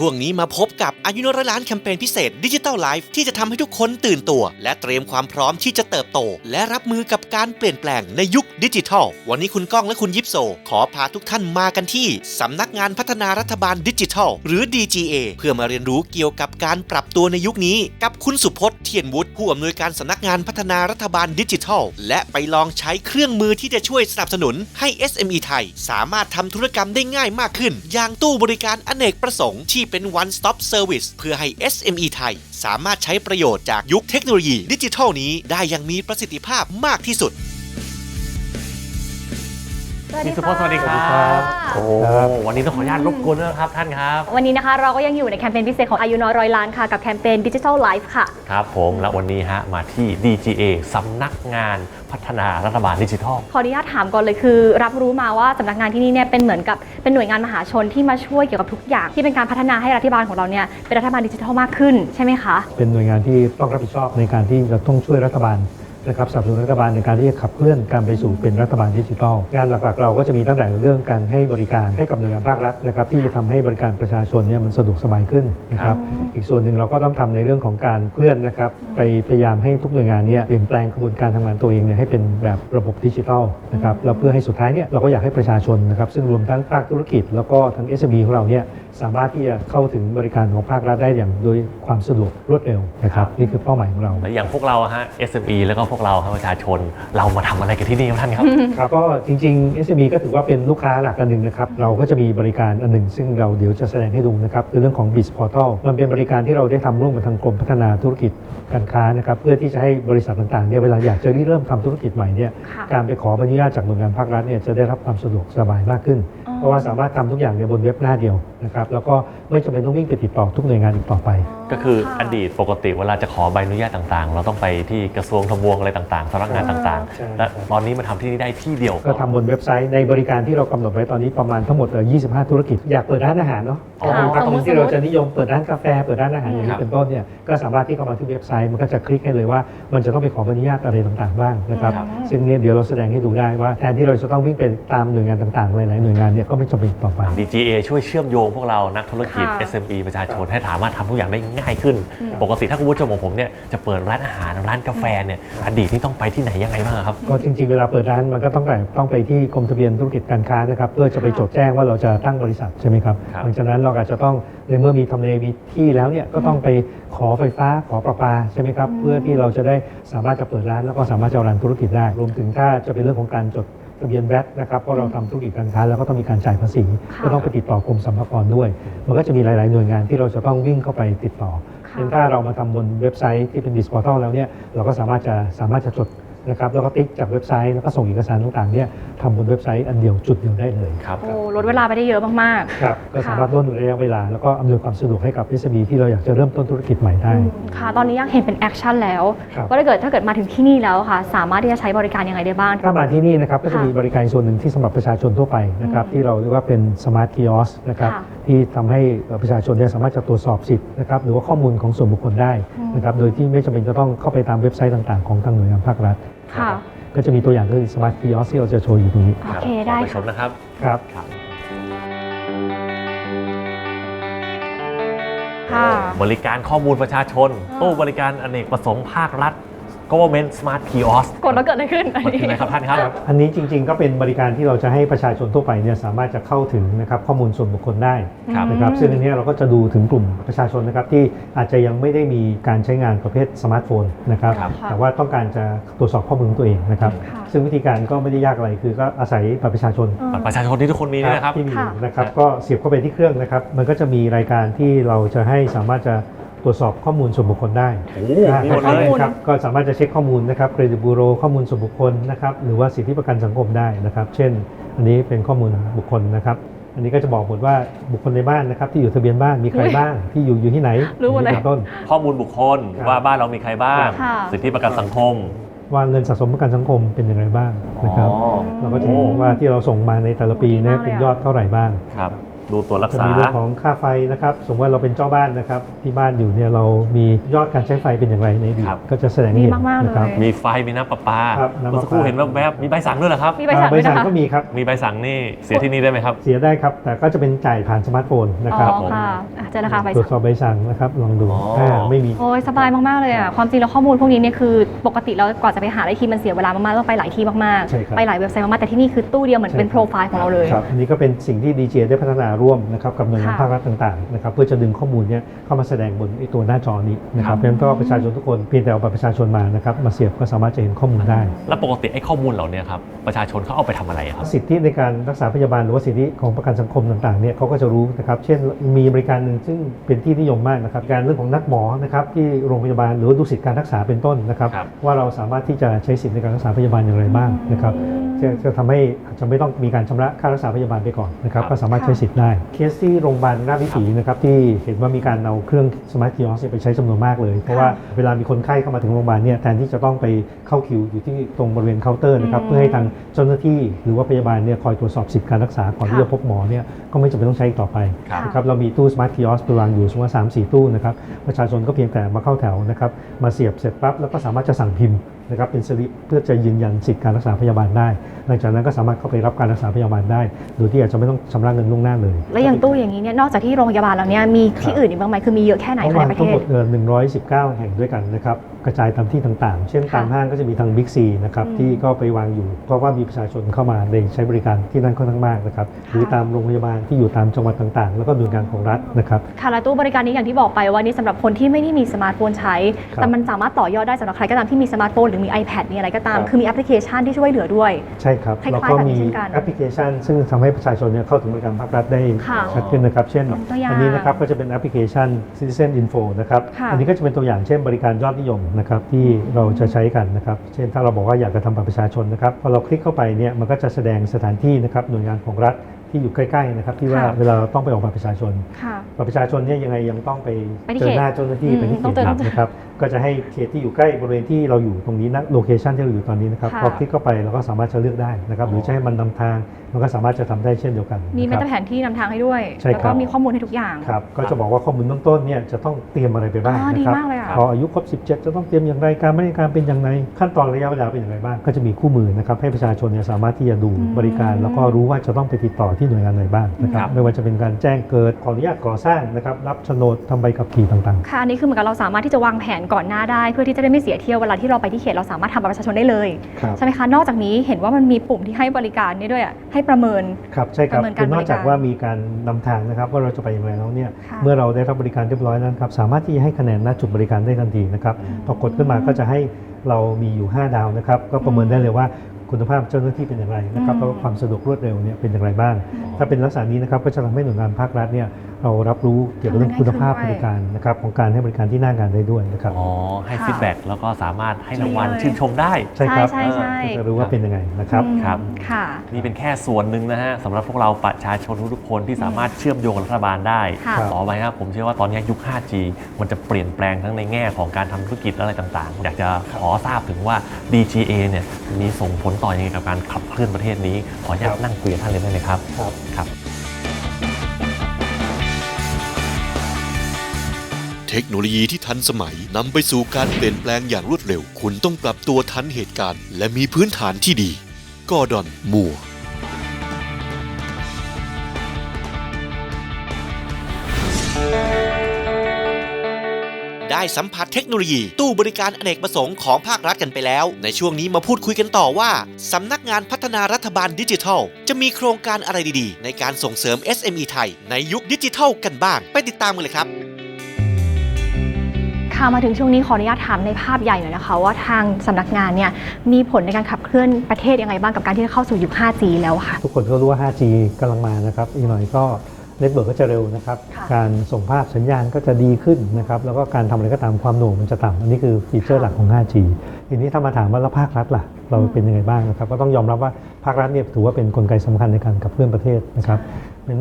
ช่วงนี้มาพบกับอายุนร้อยล้านแคมเปญพิเศษดิจิ t a ลไลฟ์ที่จะทำให้ทุกคนตื่นตัว และเตรียมความพร้อมที่จะเติบโต และรับมือกับการเปลี่ยนแปลงในยุคดิจิทัล วันนี้คุณก้องและคุณยิปโซ ขอพาทุกท่านมากันที่สำนักงานพัฒนารัฐบาลดิจิทัล หรือ DGA เพื่อมาเรียนรู้เกี่ยวกับการปรับตัวในยุคนี้ กับคุณสุพจน์เทียนวุฒิผู้อำนวยการสำนักงานพัฒนารัฐบาลดิจิทัล และไปลองใช้เครื่องมือที่จะช่วยสนับสนุนให้ SME ไทย สามารถทำธุรกรรมได้ง่ายมากขึ้น อย่างตู้บริการอเนกประสงค์ที่เป็น one stop service เพื่อให้ SME ไทย สามารถใช้ประโยชน์จากยุคเทคโนโลยีดิจิทัลนี้ได้อย่างมีประสิทธิภาพมากที่สุด พี่สุพจน์สวัสดีครัสวัสดีครับบโอ้วันนี้ต้องขออนุญาตรบกวนด้วยนะครับท่านครับ วันนี้นะคะเราก็ยังอยู่ในแคมเปญพิเศษของอายุน้อยร้อยล้านค่ะ กับแคมเปญ Digital Life ค่ะ ครับผมและวันนี้ฮะมาที่ DGA สำนักงานพัฒนารัฐบาลดิจิทัล ขออนุญาตถามก่อนเลยคือ รับรู้มาว่าสำนักงานที่นี่เนี่ยเป็นเหมือนกับเป็นหน่วยงานมหาชนที่มาช่วยเกี่ยวกับทุกอย่างที่เป็นการพัฒนาให้รัฐบาลของเราเนี่ยเป็นรัฐบาลดิจิทัลมากขึ้นใช่ไหมคะ เป็นหน่วยงานที่ต้องรับผิดชอบในการที่จะต้องช่วยรัฐบาล นะครับสนับสนุนรัฐบาลในการที่จะขับเคลื่อนการไปสู่เป็นรัฐบาลดิจิทัลงานหลักๆ เราก็จะมีตั้งแต่เรื่องการให้บริการให้กับหน่วยงานภาครัฐนะครับที่จะทำให้บริการประชาชนเนี่ยมันสะดวกสบายขึ้นนะครับอีกส่วนหนึ่งเราก็ต้องทำในเรื่องของการเคลื่อนนะครับไปพยายามให้ทุกหน่วยงานเนี่ยเปลี่ยนแปลงกระบวนการทำงานตัวเองเนี่ยให้เป็นแบบระบบดิจิทัลนะครับแล้วเพื่อให้สุดท้ายเนี่ยเราก็อยากให้ประชาชนนะครับซึ่งรวมทั้งภาคธุรกิจ แล้วก็ทั้ง SME ของเราเนี่ย สามารถที่จะเข้าถึงบริการของภาครัฐได้อย่างโดยความสะดวกรวดเร็วนะครับนี่คือเป้าหมายของเรา และอย่างพวกเราอะฮะ SME แล้วก็พวกเราครับประชาชนเรามาทำอะไรกันที่นี่ครับท่านครับ ครับก็จริงๆ SME ก็ถือว่าเป็นลูกค้าหลักอันหนึ่งนะครับเราก็จะมีบริการอันหนึ่ง ซึ่งเราเดี๋ยวจะแสดงให้ดูนะครับคือเรื่องของ Biz Portal มันเป็นบริการที่เราได้ทำร่วมกับทางกรมพัฒนาธุรกิจการค้านะครับเพื่อที่จะให้บริษัทต่างๆเนี่ยเวลาอยากจะริเริ่มทำธุรกิจใหม่เนี่ยค่ะ การไปขออนุญาตจากหน่วยงานภาครัฐเนี่ยจะได้รับความสะดวกสบายมากขึ้น อ๋อเพราะว่าสามารถทำทุกอย่างในบนเว็บหน้าเดียวนะครับ แล้วก็ ไม่จำเป็นต้องวิ่งไปติดต่อทุกหน่วยงานอีกต่อไป ก็คืออดีตปกติเวลาจะขอใบอนุญาตต่างๆ เราต้องไปที่กระทรวงทบวงอะไรต่างๆสำนักงานต่างใช่ ๆ และตอนนี้มาทำที่นี่ได้ที่เดียว ก็ทำบนเว็บไซต์ในบริการที่เรากำหนดไว้ตอนนี้ประมาณทั้งหมดเอ่อ25 ธุรกิจ อยากเปิดร้านอาหารเนาะอ๋อมีพักสมมุติที่เราจะนิยมเปิดร้านกาแฟเปิดร้านอาหารอย่างครันี้บเป็นต้นเนี่ยก็สามารถที่เข้ามาที่เว็บไซต์มันก็จะคลิกให้เลยว่ามันจะต้องไปขออนุญาตอะไรต่างๆบ้างนะครับครับ ซึ่งเนี่ยเดี๋ยวเราแสดงให้ดูได้ว่าแทนที่เราจะต้องวิ่งไปตามหน่วยงานต่างๆหลายๆหน่วยงานเนี่ยก็ไม่จำเป็นต่อไป DGA ช่วยเชื่อมโยงพวกเรานักธุรกิจค่ะ SME ประชาชนให้สามารถทำทุกอย่างได้ง่ายขึ้น ปกติถ้าคุณผู้ชมของผมเนี่ยจะเปิดร้านอาหารร้านกาแฟเนี่ยอดีตนี่ต้องไปที่ไหนยังไงบ้างครับ ก็จริงๆ เวลาเปิดร้านมันก็ต้องไปต้องไปที่กรมทะเบียนธุรกิจการค้านะครับเพื่อจะไปจดแจ้งว่าเราจะตั้งบริษัทใช่ไหมครับครับ หลังจากนั้นเราอาจจะต้องในเมื่อมีทำเลมีที่แล้วเนี่ยก็ต้องไปขอไฟฟ้าขอประปาใช่ไหมครับเพื่อที่เราจะได้สามารถจะเปิดร้านแล้วก็สามารถจะรันธุรกิจได้รวมถึงถ้าจะเป็นเรื่องของการจด ทะเบียนแบตนะครับเพราะเราทำธุรกิจการค้าแล้วก็ต้องมีการจ่ายภาษีค่ะก็ต้องไปติดต่อกรมสรรพากรด้วย มันก็จะมีหลาย ๆ หน่วยงานที่เราจะต้องวิ่งเข้าไปติดต่อค่ะเป็นถ้าเรามาทำบนเว็บไซต์ที่เป็นดิสพอร์ทัลแล้วเนี่ยเราก็สามารถจะสามารถจะจด นะครับแล้วก็ติ๊กจากเว็บไซต์แล้วก็ส่งเอกสารต่างๆเนี่ยทำบนเว็บไซต์อันเดียวจุดเดียวได้เลยครับโอ้ลดเวลาไปได้เยอะมากครับก็สามารถลดระยะเวลาแล้วก็อำนวยความสะดวกให้กับ SME ที่เราอยากจะเริ่มต้นธุรกิจใหม่ได้ๆค่ะตอนนี้อยากเห็นเป็นแอคชั่นแล้วครับว่าถ้าเกิดถ้าเกิดมาถึงที่นี่แล้วค่ะ สามารถที่จะใช้บริการยังไงได้บ้างถ้ามาที่นี่นะครับก็จะค่ะมีบริการส่วนหนึ่งที่สำหรับประชาชนทั่วไปนะครับอืมที่เราเรียกว่าเป็นสมาร์ทคิออสนะครับค่ะที่ทำให้ประชาชนเนี่ยสามารถจะตรวจสอบสิทธิ์นะครับหรือว่าข้อมูลของส่วนบุคคลได้นะครับโดยที่ไม่จำเป็นจะต้องเข้าไปตามเว็บไซต์ต่าง ๆ ของทางหน่วยงานภาครัฐ ค่ะ ก็จะมีตัวอย่างก็คือสมาร์ทคิออสที่เราจะโชว์อยู่ตรงนี้ โอเคได้ขอไปชค่ะ มนะครับ ครับ ค่ะ บริการข้อมูลประชาชนอ่าตู้บริการอเนกประสงค์ภาครัฐ government smart kiosk กดแล้วเกิดอะไรขึ้นอันมันนี้คืออะไรครับท่านครับครับอันนี้จริง ๆ ก็เป็นบริการที่เราจะให้ประชาชนทั่วไปเนี่ยสามารถจะเข้าถึงนะครับข้อมูลส่วนบุคคลได้ครับนะครับซึ่งอันเนี้ยเราก็จะดูถึงกลุ่มประชาชนนะครับที่อาจจะยังไม่ได้มีการใช้งานประเภทสมาร์ทโฟนนะครับครับแต่ว่าต้องการจะตรวจสอบข้อมูลของตัวเองนะครับค่ะซึ่งวิธีการก็ไม่ได้ยากอะไรคือก็อาศัยบัตรประชาชนบัตรประชาชนที่ทุกคนมีนี่นะครับที่มีค่ะนะครับครับก็เสียบเข้าไปที่เครื่องนะครับมันก็จะมีรายการที่เราจะให้สามารถจะ ตรวจสอบข้อมูลส่วนบุคคลได้โอ้โหมีหมดข้อเลยมูลครับก็สามารถจะเช็คข้อมูลนะครับเครดิตบูโรข้อมูลส่วนบุคคลนะครับหรือว่าสิทธิประกันสังคมได้นะครับ เช่น อันนี้เป็นข้อมูลบุคคลนะครับ อันนี้ก็จะบอกหมดว่าบุคคลในบ้านนะครับที่อยู่ทะเบียนบ้านมีใครบ้างที่อยู่อยู่ที่ไหนรู้หมดเลยอย่างนี้เป็นต้น ข้อมูลบุคคลครับ ว่าบ้านเรามีใครบ้าง ค่ะ สิทธิประกันสังคม ว่าเงินสะสมประกันสังคมเป็นอย่างไรบ้างนะครับอ๋อเราก็จะเห็นว่าที่เราส่งมาในแต่ละปีเนี่ยมากเลยอะเป็นยอดเท่าไหร่บ้าง ครับ ดูตัวรักจะษา มีเรื่องของค่าไฟนะครับ สมมติว่าเราเป็นเจ้าบ้านนะครับ ที่บ้านอยู่เนี่ยเรามียอดการใช้ไฟเป็นอย่างไรในอดีตครับ ก็จะแสดงให้เห็นดีมากๆเลยนะครับมีไฟมีน้ำประปาครับน้ำประปา เมื่อสักครู่เห็นแวบๆมีใบสั่งด้วยเหรอครับ มีใบสั่งอ่าด้วยนะคะก็มีครับ มีใบสั่งนี่เสียที่นี่ได้ไหมครับ เสียได้ครับ แต่ก็จะเป็นจ่ายผ่านสมาร์ทโฟนนะอ๋ครับอค่ะอะเจอแล้วค่ะใบตรวจสั่งสอบใบสั่งนะครับลองดูอ๋ออ่าไม่มี โอ้ยสบายมาก ๆ เลยอะ ความจริงแล้วข้อมูลพวกนี้เนี่ยคือปกติเรากว่าจะไปหาได้ทีมันเสียเวลามากๆต้องไปหลายที่มากใช่ครับ ๆ ไปหลายเว็บไซต์มากๆแต่ที่นี่คือตู้เดียวเหมือนเป็นโปรไฟล์ของเราเลย ครับอันนี้ก็เป็นสิ่งที่ DJ ได้พัฒนาร่วมนะครับกับหน่วยงานค่ะภาครัฐต่างๆนะครับเพื่อจะดึงข้อมูลเนี้เข้ามาแสดงบนไอ้ตัวหน้าจอนี้นะคครัรับบเพราะฉะนั้นก็ประชาชนทุกคนเพียงแต่เอาบัตรประชาชนมานะครับมาเสียบก็สามารถจะเห็นข้อมูลได้ แล้วปกติไอ้ข้อมูลเหล่านี้ครับประชาชนเขาเอาไปทำอะไรอะครับสิทธิในการรักษาพยาบาลหรือว่าสิทธิของประกันสังคมต่างๆเนี่ยเขาก็จะรู้นะครับเช่นมีบริการหนึ่งซึ่งเป็นที่นิยมมากนะครับการเรื่องของนักหมอนะครับที่โรงพยาบาลหรือว่าดูสิทธิการรักษาเป็นต้นนะครับครับว่าเราสามารถที่จะใช้สิทธิในการรักษาพยาบาลอย่างไรบ้างนะครับจะจะทำให้อาจจะไม่ต้องมีการชำระค่ารักษาพยาบาลไปก่อนนะครับครับก็สามารถใช้สิทธิ์ได้เคสที่โรงพยาบาลราชวิถีนะครับที่เห็นว่ามีการเอาเครื่องสมาร์ทคิออสไปใช้จำนวนมากเลย เพราะว่าเวลามีคนไข้เข้ามาถึงโรงพยาบาลเนี่ยแทนที่จะต้องไปเข้าคิวอยู่ที่ตรงบริเวณเคาน์เตอร์นะครับอืมเพื่อให้ทางเจ้าหน้าที่หรือว่าพยาบาลเนี่ยคอยตรวจสอบสิทธิการรักษาก่อนค่ะที่จะพบหมอเนี่ยก็ไม่จำเป็นต้องใช้อีกต่อไปครับนะครับเรามีตู้สมาร์ทคิออสไปวางอยู่สมมติว่าสามสี่ตู้นะครับประชาชนก็เพียงแต่มาเข้าแถวนะครับมาเสียบเสร็จปั๊บแล้วก็สามารถจะสั่งพิมพ์ นะครับเป็นสลิปเพื่อจะยืนยันสิทธิการรักษาพยาบาลได้ หลังจากนั้นก็สามารถเข้าไปรับการรักษาพยาบาลได้ โดยที่อาจจะไม่ต้องชำระเงินล่วงหน้าเลย แล้วอย่างตู้อย่างนี้เนี่ยนอกจากที่โรงพยาบาลแล้วเนี่ยมีที่อื่นอีกบ้างไหมคือมีเยอะแค่ไหนเขาคะวางในประทั้เทงหมศดเอ่อ119 แห่งด้วยกันนะครับกระจายตามที่ต่างๆ เช่นค่ะตามห้างก็จะมีทางบิ๊กซีนะครับอืมที่ก็ไปวางอยู่ เพราะว่ามีประชาชนเข้ามาในใช้บริการที่นั่นค่อนข้างมากนะครับหรือตามโรงพยาบาลที่อยู่ตามจังหวัดต่างๆ แล้วก็หน่วยงานของรัฐนะครับ ค่ะและตู้บริการนี้อย่างที่บอกไปว่านี่สำหรับคนที่ไม่ได้มีสมาร์ทโฟนใช้ ครับ แต่มันสามารถต่อยอดได้สำหรับใครก็ตามที่มีสมาร์ทโฟนหรือมี iPad มีอะไรก็ตามครับคือมีแอปพลิเคชันที่ช่วยเหลือด้วย ใช่ครับคล้ายๆแล้วก็แบบนี้มีเช่นกันแอปพลิเคชัน ซึ่งทำให้ประชาชนเนี่ยเข้าถึงบริการภาครัฐได้ค่ะชัดขึ้นนะครับ เช่นยกตัวอย่างอันนี้นะครับก็จะเป็นแอปพลิเคชัน Citizen Info นะครับ ค่ะ อันี้ก็จะเป็นตัวอย่างเช่นบริการยอดนิยมนะครับที่เราจะใช้กันนะครับ เช่นถ้าเราบอกว่าอยากจะทำบัตรประชาชนนะครับพอเราคลิกเข้าไปเนี่ยมันก็จะแสดงสถานที่นะครับหน่วยงานของรัฐที่อยู่ใกล้ๆนะครับที่ว่าค่ะเวลาเราต้องไปออกบัตรประชาชนค่ะ บัตรประชาชนเนี่ยยังไงยังต้องไปไปที่เจอเขตหน้าเจ้าหน้าที่อืมไปที่ต้องเขเจตอนะครับก็จะให้เขตที่อยู่ใกล้บริเวณที่เราอยู่ตรงนี้นะโลเคชันที่เราอยู่ตอนนี้นะครับค่ะ พอคลิกเข้าไปเราก็สามารถจะเลือกได้นะครับหรือจะให้มันนำทางมันก็สามารถจะทำได้เช่นเดียวกันมีนะแม้ครับ แต่แผนที่นำทางให้ด้วย ใช่แล้วครัก็บ มีข้อมูลให้ทุกอย่าง ครับก็จะบอกว่าข้อมูลเบื้องต้นเนี่ยจะต้องเตรียมอะไรไปบ้างอ๋อดีนะครับมากเลยอะ พออายุครบ 17 จะต้องเตรียมอย่างไรการบริการเป็นอย่างไรขั้นตอนระยะเวลาเป็นอย่างไรบ้าง ก็จะมีคู่มือนะครับให้ประชาชนเนี่ยสามารถที่จะดูอืมบริการ แล้วก็รู้ว่าจะต้องไปติดต่อที่หน่วยงานไหนบ้างนะครับครับ ไม่ว่าจะเป็นการแจ้งเกิดขออนุญาตก่อสร้างนะครับ รับโฉนดทำใบขับขี่ต่างค่ะอันนี้คือเหมือนกับเราสามารถที่จะวางแผนก่อนหน้าได้ เพื่อที่จะได้ไม่เสียเที่ยวเวลาที่เราไปที่เขตเราสามารถทำบัตรประชาชนได้เลยๆครับใช่ไหมคะ นอกจากนี้เห็นว่ามันมีปุ่มที่ให้บริการนี่ด้วยอะให้ประเมินครับใช่ครับดำเนินการคือนอกจากบริการว่ามีการนำทางนะครับว่าเราจะไปอย่างไรแล้วเนี่ยค่ะเมื่อเราได้รับบริการเรียบร้อยแล้วนะครับสามารถที่จะให้คะแนนณจุดบริการได้ทันทีนะครับพอกดขึ้นมาก็จะให้เรามีอยู่ 5 ดาวนะครับ ก็ประเมินได้เลยว่า คุณภาพเจ้าหน้าที่เป็นอย่างไรนะครับอืมแล้วก็ความสะดวกรวดเร็วเนี่ยเป็นอย่างไรบ้าง ถ้าเป็นลักษณะนี้นะครับก็จะทำให้หน่วยงานภาครัฐเนี่ยเรารับรู้เกี่ยวกับเรื่องคุณภาพบริการนะครับของการให้บริการที่หน้างานได้ด้วยนะครับอ๋อให้ค่ะฟีดแบ็กแล้วก็สามารถให้รางวัลใช่เลยชื่นชมได้ใช่ครับใช่ใช่ก็จะรู้ว่าเป็นยังไงนะครับอืมครับค่ะนี่เป็นแค่ส่วนหนึ่งนะฮะสำหรับพวกเราประชาชนทุกๆคนที่สามารถเชื่อมโยงกับรัฐบาลได้ค่ะต่อไปครับผมเชื่อว่าตอนนี้ยุค 5G มันจะเปลี่ยนแปลงทั้งในแง่ของการทำธุรกิจอะไรต่างๆ อยากจะขอทราบถึงว่า DGA เนี่ยมีส่งผลต่อยังไงกับการขับเคลื่อนประเทศนี้ ขออนุญาตนั่งคุยกับท่านเลยได้ไหมครับครับครับ เทคโนโลยีที่ทันสมัยนำไปสู่การเปลี่ยนแปลงอย่างรวดเร็ว คุณต้องปรับตัวทันเหตุการณ์ และมีพื้นฐานที่ดี กอร์ดอนมัว ได้สัมผัสเทคโนโลยี ตู้บริการอเนกประสงค์ของภาครัฐกันไปแล้ว ในช่วงนี้มาพูดคุยกันต่อว่าสำนักงานพัฒนารัฐบาลดิจิทัล จะมีโครงการอะไรดีๆ ในการส่งเสริม SME ไทย ในยุคดิจิทัลกันบ้าง ไปติดตามกันเลยครับค่ะมาถึงช่วงนี้ขออนุญาตถามในภาพใหญ่หน่อยนะคะ ว่าทางสำนักงานเนี่ยมีผลในการขับเคลื่อนประเทศยังไงบ้างกับการที่จะเข้าสู่ยุค 5G แล้วค่ะ ทุกคนก็รู้ว่า 5G กำลังมานะครับ อีกหน่อยก็ เน็ตเวิร์กก็จะเร็วนะครับค่ะการส่งภาพสัญญาณก็จะดีขึ้นนะครับ แล้วก็การทำอะไรก็ตามความหน่วงมันจะต่ำอันนี้คือฟีเจอร์หลักของ 5G ทีนี้ถ้ามาถามว่าแล้วภาครัฐล่ะ เราเป็นยังไงบ้างนะครับ ก็ต้องยอมรับว่าภาครัฐเนี่ยถือว่าเป็นกลไกสำคัญในการขับเคลื่อนประเทศนะครับ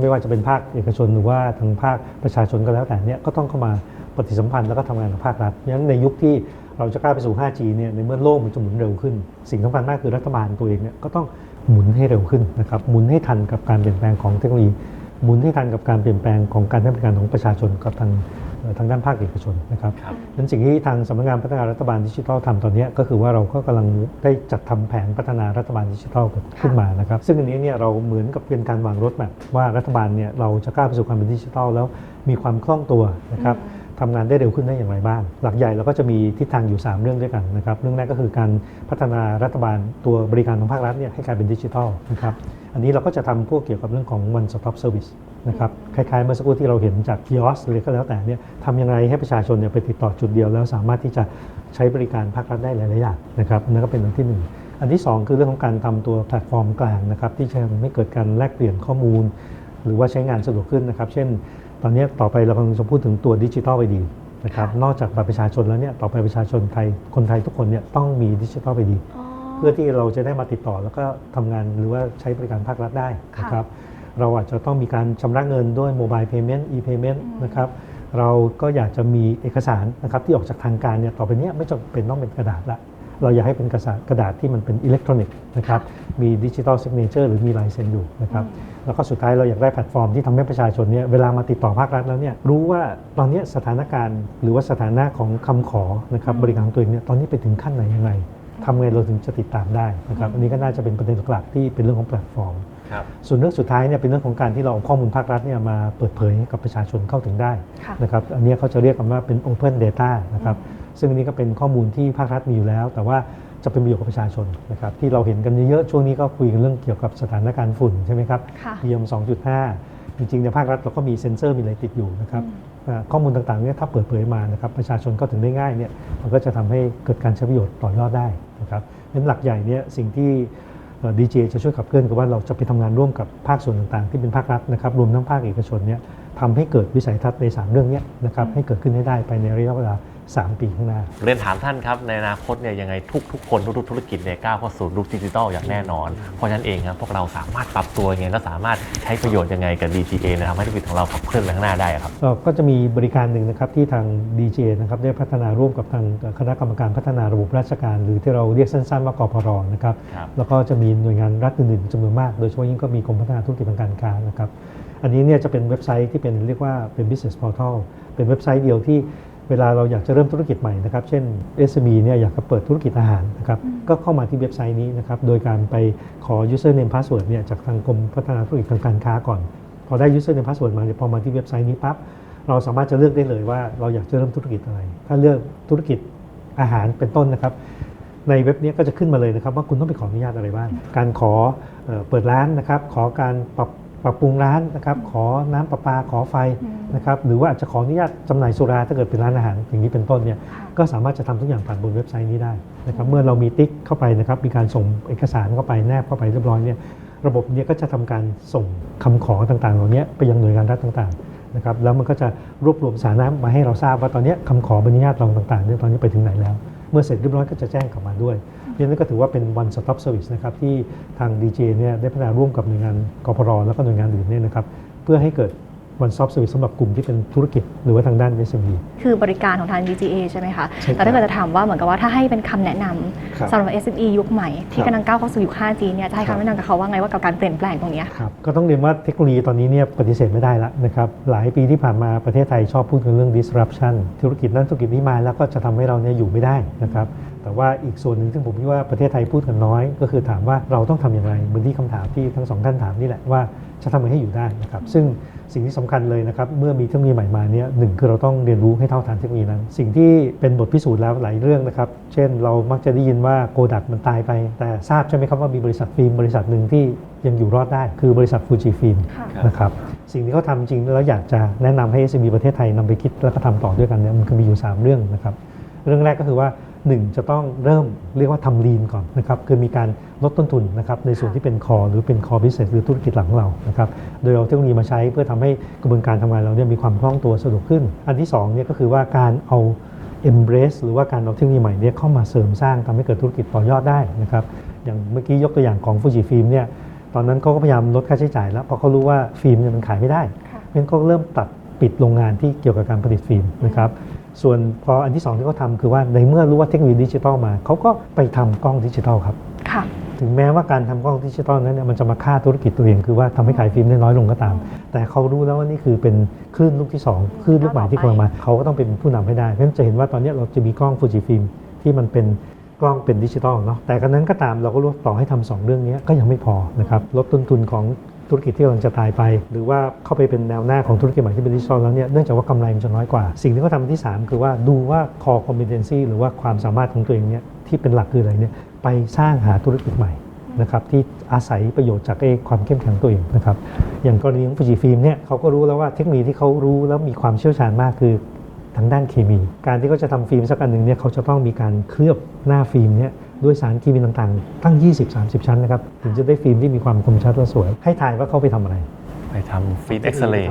ไม่ว่าจะเป็นภาคเอกชนหรือว่าทางภาคประชาชนก็แล้วแต่เนี่ยก็ต้องเข้ามาปฏิสัมพันธ์แล้วก็ทำงานกับภาครัฐเพราะฉะนั้นในยุคที่เราจะกล้าไปสู่ 5G เนี่ยในเมื่อโลกมันจะหมุนเร็วขึ้น สิ่งสำคัญมากคือรัฐบาลตัวเองเนี่ยก็ต้องหมุนให้เร็วขึ้นนะครับหมุนให้ทันกับการเปลี่ยนแปลงของเทคโนโลยี หมุนให้ทันกับการเปลี่ยนแปลงของการให้บริการของประชาชนกับทางเอ่อทางด้านภาคเอกชนนะครับครับนั้นสิ่งที่ทางสำนักงานพัฒนารัฐบาลดิจิทัลทำตอนเนี้ยก็คือว่าเราก็กำลังได้จัดทำแผนพัฒนารัฐบาลดิจิทัลขึ้นมานะครับซึ่งอันนี้เนี่ยเราเหมือนกับเป็นการวางรถแมพว่ารัฐบาลเนี่ยเราจะก้าวไปสู่ความเป็นดิจิทัลแล้วมีความคล่องตัวนะครับทำงานได้เร็วขึ้นได้อย่างไรบ้าง หลักใหญ่เราก็จะมีทิศทางอยู่ 3 เรื่องด้วยกันนะครับ เรื่องแรกก็คือการพัฒนารัฐบาลตัวบริการของภาครัฐเนี่ยให้กลายเป็นดิจิทัลนะครับ อันนี้เราก็จะทำพวกเกี่ยวกับเรื่องของ one stop service นะครับคล้ายๆเมื่อสักครู่ที่เราเห็นจากคิออสหรือก็แล้วแต่เนี่ยทำยังไงให้ประชาชนเนี่ยไปติดต่อจุดเดียวแล้วสามารถที่จะใช้บริการภาครัฐได้หลายๆอย่างนะครับนั่นก็เป็นอันที่หนึ่งอันที่สองคือเรื่องของการทำตัวแพลตฟอร์มกลางนะครับที่จะทำให้เกิดการแลกเปลี่ยนข้อมูล หรือว่าใช้งานสะดวกขึ้นนะครับ เช่น ตอนนี้ต่อไปเรากำลังจะพูดถึงตัวดิจิทัลไอดีนะครับนอกจากบัตรประชาชนแล้วเนี่ยต่อไปประชาชนไทยคนไทยทุกคนเนี่ยต้องมีดิจิทัลไอดีอ๋อ เพื่อที่เราจะได้มาติดต่อแล้วก็ทำงานหรือว่าใช้บริการภาครัฐได้นะครับ เราอาจจะต้องมีการชำระเงินด้วยโมบายเพย์เมนต์ e-payment อืมนะครับเราก็อยากจะมีเอกสารนะครับที่ออกจากทางการเนี่ยต่อไปเนี้ยไม่จำเป็นต้องเป็นกระดาษละเราอยากให้เป็นกระดาษกระดาษที่มันเป็นอิเล็กทรอนิกส์นะครับมีดิจิทัลซิกเนเจอร์หรือมีลายเซ็นอยู่นะครับแล้วก็สุดท้ายเราอยากได้แพลตฟอร์มที่ทำให้ประชาชนเนี่ยเวลามาติดต่อภาครัฐแล้วเนี่ยรู้ว่าตอนเนี้ยสถานการณ์ หรือว่าสถานะของคำขอนะครับอืมบริการของตัวเองเนี่ยตอนนี้ไปถึงขั้นไหนยังไง ทำไงเราถึงจะติดตามได้นะครับอันนี้ก็น่าจะเป็นประเด็นหลักๆที่เป็นเรื่องของแพลตฟอร์มครับส่วนเรื่องสุดท้ายเนี่ยเป็นเรื่องของการที่เราเอาข้อมูลภาครัฐเนี่ยมาเปิดเผยให้กับประชาชนเข้าถึงได้ค่ะนะครับอันเนี้ยเขาจะเรียกกันว่าเป็น Open Data นะครับซึ่งอันนี้ก็เป็นข้อมูลที่ภาครัฐมีอยู่แล้ว แต่ว่าจะเป็นประโยชน์กับประชาชนนะครับที่เราเห็นกันเยอะๆช่วงนี้ก็คุยกันเรื่องเกี่ยวกับสถานการณ์ฝุ่นใช่ไหมครับค่ะ PM 2.5 จริงๆในภาครัฐเราก็มีเซ็นเซอร์มีอะไรติดอยู่นะครับอ่า ข้อมูลต่างๆเนี่ยถ้าเปิดเผยมานะครับประชาชนก็ถึงได้ง่ายเนี่ยมันก็จะทำให้เกิดการใช้ประโยชน์ต่อยอดได้นะครับเพราะฉะนั้นหลักใหญ่เนี่ยสิ่งที่ดีเจจะช่วยขับเคลื่อนก็ว่าเราจะไปทำงานร่วมกับภาคส่วนต่างๆ ที่เป็นภาครัฐนะครับรวมทั้งภาคเอกชนเนี่ยทำให้เกิดวิสัยทัศน์ใน 3 เรื่องเนี้ยนะครับให้เกิดขึ้นให้ได้ไปในระยะเวลา 3 ปีข้างหน้า เรียนถามท่านครับในอนาคตเนี่ยยังไงทุกทุกๆคนทุกๆธุรกิจเนี่ยก้าวเข้าสู่ยุคดิจิทัลอย่างแน่นอน เพราะฉะนั้นเองครับพวกเราสามารถปรับตัวยังไงและสามารถใช้ประโยชน์ยังไงกับ DTA นะทำให้ธุรกิจของเราขับเคลื่อนไปข้างหน้าได้ครับเอ่อก็จะมีบริการหนึ่งนะครับที่ทาง DJ นะครับได้พัฒนาร่วมกับทางคณะกรรมการพัฒนาระบบราชการ หรือที่เราเรียกสั้นๆว่ากพรนะครับครับแล้วก็จะมีหน่วยงานรัฐอื่นๆจำนวนมาก โดยเฉพาะยิ่งก็มีกรมพัฒนาธุรกิจทางการค้านะครับอันนี้เนี่ยจะเป็นเว็บไซต์ที่เป็นเรียกว่าเป็น business portal เป็นเว็บไซต์เดียวที่ เวลาเราอยากจะเริ่มธุรกิจใหม่นะครับ เช่น SME เนี่ยอยากจะเปิดธุรกิจอาหารนะครับ ก็เข้ามาที่เว็บไซต์นี้นะครับ โดยการไปขอ username password เนี่ยจากทางกรมพัฒนาธุรกิจทางการค้าก่อน พอได้ username password มาเนี่ยพอมาที่เว็บไซต์นี้ปั๊บ เราสามารถจะเลือกได้เลยว่าเราอยากจะเริ่มธุรกิจอะไร ถ้าเลือกธุรกิจอาหารเป็นต้นนะครับ ในเว็บนี้ก็จะขึ้นมาเลยนะครับว่าคุณต้องไปขออนุญาตอะไรบ้าง การขอเอ่อเปิดร้านนะครับ ขอการปรับ ปรับปรุงร้านนะครับขอน้ำประปาขอไฟนะครับหรือว่าอาจจะขออนุญาตจำหน่ายสุราถ้าเกิดเป็นร้านอาหารอย่างนี้เป็นต้นเนี่ยก็สามารถจะทำทุกอย่างผ่านบนเว็บไซต์นี้ได้นะครับเมื่อเรามีติ๊กเข้าไปนะครับมีการส่งเอกสารเข้าไปแนบเข้าไปเรียบร้อยเนี่ยระบบเนี้ก็จะทำการส่งคำขอต่างๆ เหล่านี้ไปยังหน่วยงานรัฐต่างๆนะครับแล้วมันก็จะรวบรวมสาระมาให้เราทราบว่าตอนนี้คำขอใบอนุญาตเราต่างๆเนี่ยตอนนี้ไปถึงไหนแล้ว เมื่อเสร็จเรียบร้อยก็จะแจ้งกลับมาด้วยเพราะฉะนั้นก็ถือว่าเป็น one stop service นะครับที่ทาง DJ เนี่ยได้พัฒนาร่วมกับหน่วยงานกพรแล้วก็หน่วยงานอื่นเนี่ยนะครับเพื่อให้เกิด one stop service สำหรับกลุ่มที่เป็นธุรกิจหรือว่าทางด้าน SME คือบริการของทาง DGA ใช่ไหมคะใช่ครับแต่ถ้าเกิดจะถามว่าเหมือนกับว่าถ้าให้เป็นคำแนะนครับำสำหรับ SME ยุคใหม่ ที่ครับกำลังก้าวเข้าสู่ยุค 5G เนี่ยจะให้ครับคำแนะนำกับเขาว่าไงว่ากับการเปลี่ยนแปลงตรงเนี้ยครับก็ต้องเรียนว่าเทคโนโลยีตอนนี้เนี่ยปฏิเสธไม่ได้แล้วนะครับหลายปีที่ผ่านมาประเทศไทยชอบพูดถึงเรื่อง disruption ธุรกิจนั้นธุรกิจนี้มาแล้วก็จะทำให้เราเนี่ยอยู่ไม่ได้นะครับแต่ว่าอีกส่วนหนึ่งซึ่งผมคิดว่าประเทศไทยพูดกันน้อย ก็คือถามว่าเราต้องทำอย่างไรเหมือนที่คำถามที่ทั้งสองท่านถามนี่แหละว่าจะทำยังไงให้อยู่ได้นะครับซึ่ง สิ่งที่สำคัญเลยนะครับเมื่อมีเทคโนโลยีใหม่มาเนี่ยหนึ่งคือเราต้องเรียนรู้ให้เท่าทันเทคโนโลยีนั้น สิ่งที่เป็นบทพิสูจน์แล้วหลายเรื่องนะครับ เช่นเรามักจะได้ยินว่าโกดักมันตายไป แต่ทราบใช่ไหมครับว่ามีบริษัทฟิล์มบริษัทหนึ่งที่ยังอยู่รอดได้ คือบริษัทฟูจิฟิล์มค่ะนะครับสิ่งที่เขาทำจริงแล้วอยากจะแนะนำให้ SME ประเทศไทยนำไปคิดแล้วก็ทำต่อด้วยกันเนี่ยมันก็มีอยู่ 3 เรื่องนะครับเรื่องแรกก็คือว่า 1จะต้องเริ่มเรียกว่าทำลีนก่อนนะครับคือมีการลดต้นทุนนะครับในส่วนที่เป็นคอหรือเป็นคอบิสเนสหรือธุรกิจหลักของเรานะครับโดยเอาเทคโนโลยีมาใช้เพื่อทำให้กระบวนการทำงานเราเนี่ยมีความคล่องตัวสะดวกขึ้น อันที่2เนี่ยก็คือว่าการเอา embrace หรือว่าการเอาเทคโนโลยีใหม่เนี่ยเข้ามาเสริมสร้างทำให้เกิดธุรกิจต่อยอดได้นะครับอย่างเมื่อกี้ยกตัวอย่างของฟูจิฟิล์มเนี่ยตอนนั้นเขาก็พยายามลดค่าใช้จ่ายแล้วเพราะเขารู้ว่าฟิล์มเนี่ยมันขายไม่ได้ค่ะเพราะฉะนั้นก็เริ่มตัดปิดโรงงานที่เกี่ยวกับการผลิตฟิล์มนะครับ ส่วนพออันที่สองที่เขาทำคือว่าในเมื่อรู้ว่าเทคโนโลยีดิจิทัลมา เขาก็ไปทำกล้องดิจิทัลครับค่ะถึงแม้ว่าการทำกล้องดิจิตอลนั้นเนี่ยมันจะมาฆ่าธุรกิจตัวเอง คือว่าทำให้ขายฟิล์มได้น้อยลงก็ตาม แต่เขารู้แล้วว่านี่คือเป็นคลื่นลูกที่สองคลื่นลูกใหม่ที่กำลังมาเขาก็ต้องเป็นผู้นำให้ได้เพราะฉะนั้นจะเห็นว่าตอนนี้เราจะมีกล้องฟูจิฟิล์มที่มันเป็นกล้องเป็นดิจิตอลเนาะแต่กันนั้นก็ตามเราก็รู้ว่าต่อให้ทำสองเรื่องนี้ก็ยังไม่พอนะครับลดต้นทุนของ ธุรกิจที่กำลังจะตายไป หรือว่าเข้าไปเป็นแนวหน้าของธุรกิจใหม่ที่เป็นดิจิทัลแล้วเนี่ยเนื่องจากว่ากำไรมันจะน้อยกว่า สิ่งที่เขาทำที่ 3 คือว่าดูว่า core competency หรือว่าความสามารถของตัวเองเนี่ยที่เป็นหลักคืออะไรเนี่ยไปสร้างหาธุรกิจใหม่นะครับที่อาศัยประโยชน์จากไอ้ความเข้มแข็งตัวเองนะครับอย่างกรณีของฟูจิฟิล์มเนี่ยเขาก็รู้แล้วว่าเทคโนโลยีที่เขารู้แล้วมีความเชี่ยวชาญมากคือ ทางด้านเคมี การที่เขาจะทำฟิล์มสักอันหนึ่งเนี่ยเขาจะต้องมีการเคลือบหน้าฟิล์มเนี่ยด้วยสารเคมีต่างๆ ตั้ง 20-30 ชั้นนะครับถึงจะได้ฟิล์มที่มีความคมชัดและสวย ให้ทายว่าเขาไปทำอะไร ไปทำฟิล์มเอ็กซเรย์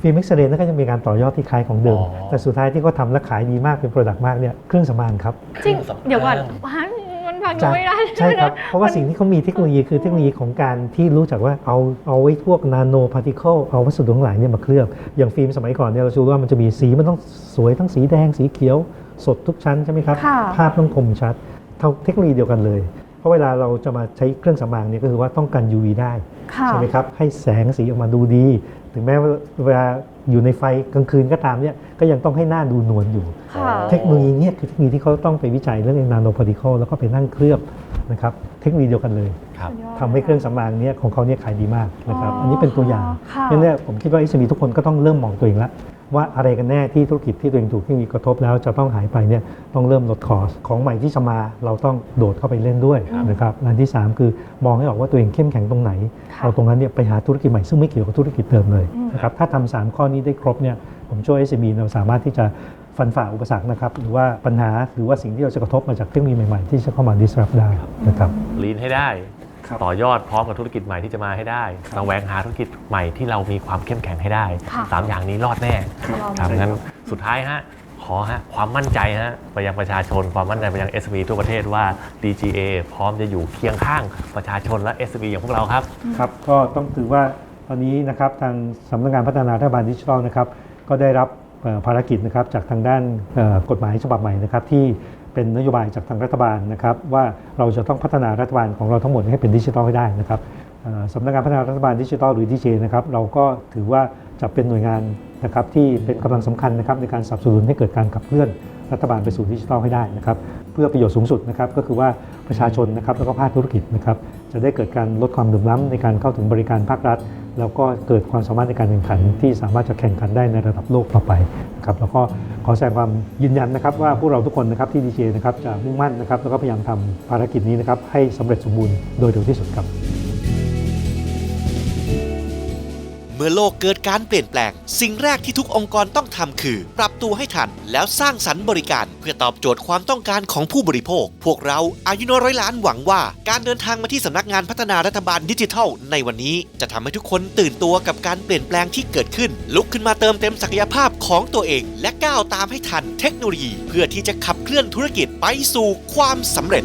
ฟิล์มเอ็กซเรย์นั่นก็ยังมีการต่อยอดที่คล้ายของเดิมอ๋อแต่สุดท้ายที่เขาทำและขายดีมากเป็นโปรดักต์มากเนี่ยเครื่องสำอางครับจริงเครื่องสำอางเดี๋ยวก่อนฮะมัน ฟังดูไม่ได้ใช่ครับ เพราะว่าสิ่งที่เขามีเทคโนโลยีคือเทคโนโลยีของการที่รู้จักว่าเอาเอาไว้พวกนาโนพาร์ติเคิลเอาวัสดุทั้งหลายเนี่ยมาเคลือบ อย่างฟิล์มสมัยก่อนเนี่ยเราจะรู้ว่ามันจะมีสีมันต้องสวยทั้งสีแดงสีเขียว สดทุกชั้นใช่ไหมครับค่ะภาพต้องคมชัดเท่าเทคโนโลยีเดียวกันเลย เพราะเวลาเราจะมาใช้เครื่องสำอางเนี่ยก็คือว่าต้องกัน UV ได้ค่ะใช่ไหมครับให้แสงสีออกมาดูดี ถึงแม้ว่าเวลา อยู่ในไฟกลางคืนก็ตามเนี่ยก็ยังต้องให้หน้าดูนวลอยู่ ค่ะ เทคโนโลยีเนี่ยคือเทคโนโลยีที่เขาต้องไปวิจัยเรื่องนาโนพาร์ติเคิลแล้วก็ไปนั่งเคลือบ นะครับเทคโนโลยีเดียวกันเลยครับ ทำให้เครื่องสำอางเนี่ยของเขาเนี่ยขายดีมากนะครับอ๋ออัอันนี้เป็นตัวอย่างค่ะนั่นเนี่ยผมคิดว่า SME ทุกคนก็ต้องเริ่มมองตัวเองแล้วว่าอะไรกันแน่ที่ธุรกิจที่ตัวเองถูกที่มีกระทบแล้วจะต้องหายไปเนี่ยต้องเริ่มลดคอสของใหม่ที่จะมาเราต้องโดดเข้าไปเล่นด้วยครับนะครับอันที่ 3 คือมองให้ออกว่าตัวเองเข้มแข็งตรงไหน ค่ะ เอาตรงนั้นเนี่ยไปหาธุรกิจใหม่ซึ่งไม่เกี่ยวกับธุรกิจเดิมเลยอืมนะครับถ้าทำสามข้อนี้ได้ครบเนี่ยผมช่วย SME เราสามารถที่จะ ฟันฝ่าอุปสรรคนะครับหรือว่าปัญหาหรือว่าสิ่งที่เราจะกระทบมาจากเทคโนโลยีใหม่ๆ ที่จะเข้ามา disrupt ได้นะครับลีนให้ได้ครับต่อยอดพร้อมกับธุรกิจใหม่ที่จะมาให้ได้แสวงหาธุรกิจใหม่ที่เรามีความเข้มแข็งให้ได้ค่ะสามอย่างนี้รอดแน่ลองครับดูงั้นสุดท้ายฮะขอฮะความมั่นใจฮะไปยังประชาชนความมั่นใจไปยัง s อ b ทั่วประเทศว่า DGA พร้อมจะอยู่เคียงข้างประชาชนและ s อ b อย่างพวกเราครับครับก็ต้องถือว่าตอนนี้นะครับทางสำนักงานพัฒนารัฐบาลดิจิทัลนะครับก็ได้รับเอ่อ ภารกิจนะครับจากทางด้านกฎหมายฉบับใหม่นะครับที่เป็นนโยบายจากทางรัฐบาลนะครับว่าเราจะต้องพัฒนารัฐบาลของเราทั้งหมดให้เป็นดิจิทัลให้ได้นะครับสำนักงานพัฒนารัฐบาลดิจิทัลหรือดีเจนะครับเราก็ถือว่าจะเป็นหน่วยงานนะครับที่เป็นกำลังสำคัญนะครับในการสนับสนุนให้เกิดการขับเคลื่อนรัฐบาลไปสู่ดิจิทัลให้ได้นะครับเพื่อประโยชน์สูงสุดนะครับก็คือว่าประชาชนนะครับแล้วก็ภาคธุรกิจนะครับจะได้เกิดการลดความเหลื่อมล้ำในการเข้าถึงบริการภาครัฐ แล้วก็เกิดความสามารถในการแข่งขันที่สามารถจะแข่งขันได้ในระดับโลกต่อไปนะครับแล้วก็ขอแสดงความยืนยันนะครับว่าพวกเราทุกคนนะครับที่ดีเจนะครับจะมุ่งมั่นนะครับแล้วก็พยายามทำภารกิจนี้นะครับให้สำเร็จสมบูรณ์โดยเร็วที่สุดครับ เมื่อโลกเกิดการเปลี่ยนแปลง สิ่งแรกที่ทุกองค์กรต้องทำคือ ปรับตัวให้ทัน แล้วสร้างสรรค์บริการ เพื่อตอบโจทย์ความต้องการของผู้บริโภค พวกเราอายุน้อยร้อยล้านหวังว่า การเดินทางมาที่สำนักงานพัฒนารัฐบาลดิจิทัล ในวันนี้จะทำให้ทุกคนตื่นตัวกับการเปลี่ยนแปลงที่เกิดขึ้น ลุกขึ้นมาเติมเต็มศักยภาพของตัวเอง และก้าวตามให้ทันเทคโนโลยี เพื่อที่จะขับเคลื่อนธุรกิจไปสู่ความสำเร็จ